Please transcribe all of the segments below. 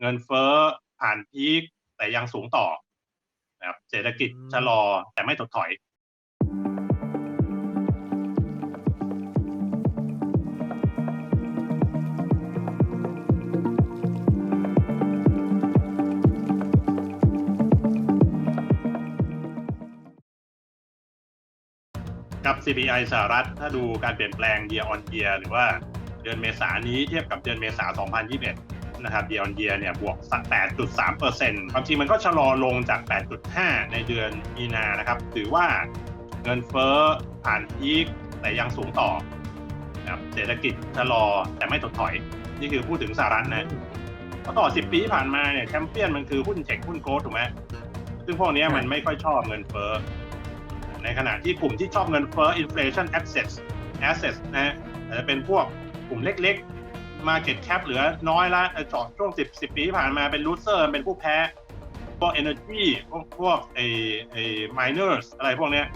เงินเฟ้อผ่านพีคแต่ยังสูงต่อนะครับเศรษฐกิจอืมชะลอแต่ไม่ถดถอยกับ CPI สหรัฐถ้าดูการเปลี่ยนแปลง year on year หรือว่าเดือนเมษายนนี้เทียบกับเดือนเมษายน2021 นะครับ year on year เนี่ยบวกสัก8.3เปอร์เซ็นต์ความจริงมันก็ชะลอลงจาก 8.5 ในเดือนมีนานะครับถือว่าเงินเฟ้อผ่านพีคแต่ยังสูงต่อนะครับเศรษฐกิจชะลอแต่ไม่ถดถอย นี่คือพูดถึงสหรัฐนะเพราะต่อ 10 ปีที่ผ่านมาเนี่ยแชมเปี้ยนมันคือหุ้นเทคหุ้นโกลด์ถูกไหมซึ่งพวกเนี้ยมันไม่ค่อยชอบเงินเฟ้อในขณะที่กลุ่มที่ชอบเงินเฟ้อ inflation assets assets นะฮะอาจจะเป็นพวกกลุ่มเล็กๆ market cap เหลือน้อยละเอ่อจอดช่วง 10 10 ปีที่ผ่านมาเป็น loser เป็นผู้แพ้พวก energy พวกพวกไอ้ไอ้ miners อะไรพวกเนี้ย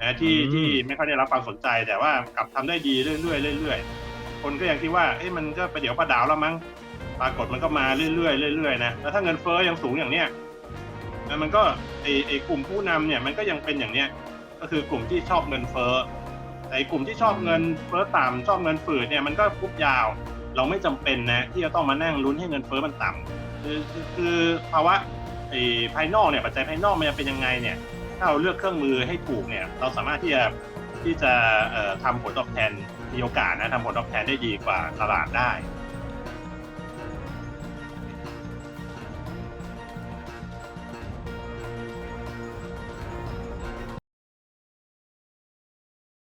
นะที่อืมที่ไม่ค่อยได้รับความสนใจแต่ว่ากลับทำได้ดีเรื่อยๆเรื่อยๆ คนก็ยังคิดว่าเอ้ยมันก็ไปเดี๋ยวประดาวแล้วมั้งปรากฏมันก็มาเรื่อยๆเรื่อยๆนะแล้วถ้าเงินเฟ้อยังสูงอย่างเนี้ยแล้วมันก็ไอ้ไอ้กลุ่มผู้นำเนี่ยมันก็ยังเป็นอย่างเนี้ยก็คือกลุ่มที่ชอบเงินเฟ้อแต่ไอ้กลุ่มที่ชอบเงินเฟ้อต่ำชอบเงินฝืดเนี่ยมันก็คุบยาว เราไม่จำเป็นนะที่จะต้องมานั่งลุ้นให้เงินเฟ้อมันต่ำคือคือคือภาวะไอ้ภายนอกเนี่ยปัจจัยภายนอกมันจะเป็นยังไงเนี่ยถ้าเราเลือกเครื่องมือให้ถูกเนี่ยเราสามารถที่จะที่จะเอ่อทำผลตอบแทนมีโอกาสนะทำผลตอบแทนได้ดีกว่าตลาดได้